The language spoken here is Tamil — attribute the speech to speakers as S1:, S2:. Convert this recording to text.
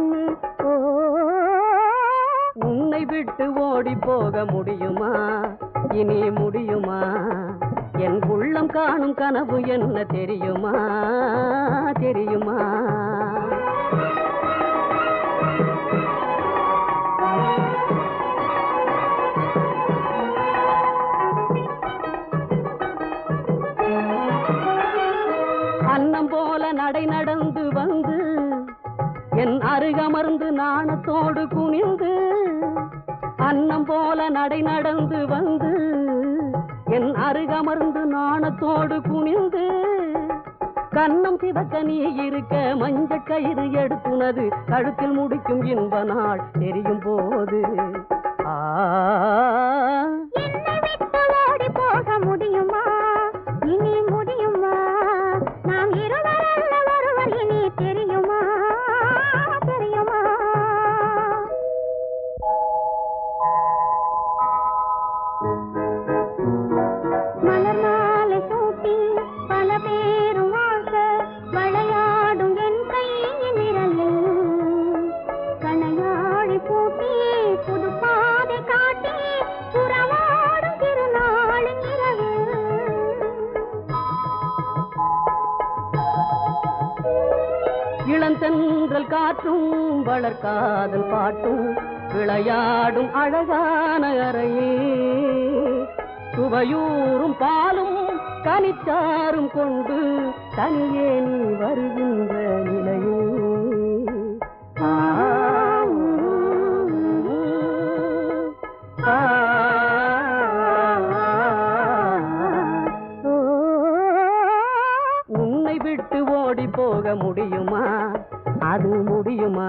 S1: கண்ணே ஓ உன்னை விட்டு ஓடி போக முடியுமா? இனி முடியுமா? என் உள்ளம் காணும் கனவு என்ன தெரியுமா? தெரியுமா? அன்னம் போல நடை நடந்து என் அருகமர்ந்து நாணத்தோடு குனிந்து அன்னம் போல நடை நடந்து வந்து என் அருகமர்ந்து நாணத்தோடு குனிந்து கண்ணம் சிவக்க நீ இருக்க மஞ்ச கயிறு எடுத்துனது கழுத்தில் முடிக்கும் இன்ப நாள் தெரியும் போது. ஆ இளந்தென்றல் காற்றும் வளர்காதல் பாட்டும் விளையாடும் அழகான அறையே சுவையூறும் பாலும் கனிச்சாரும் கொண்டு தனியே நீ வருகின்ற நிலையே உன்னை விட்டு ஓடி போக முடியுமா அது முடியுமா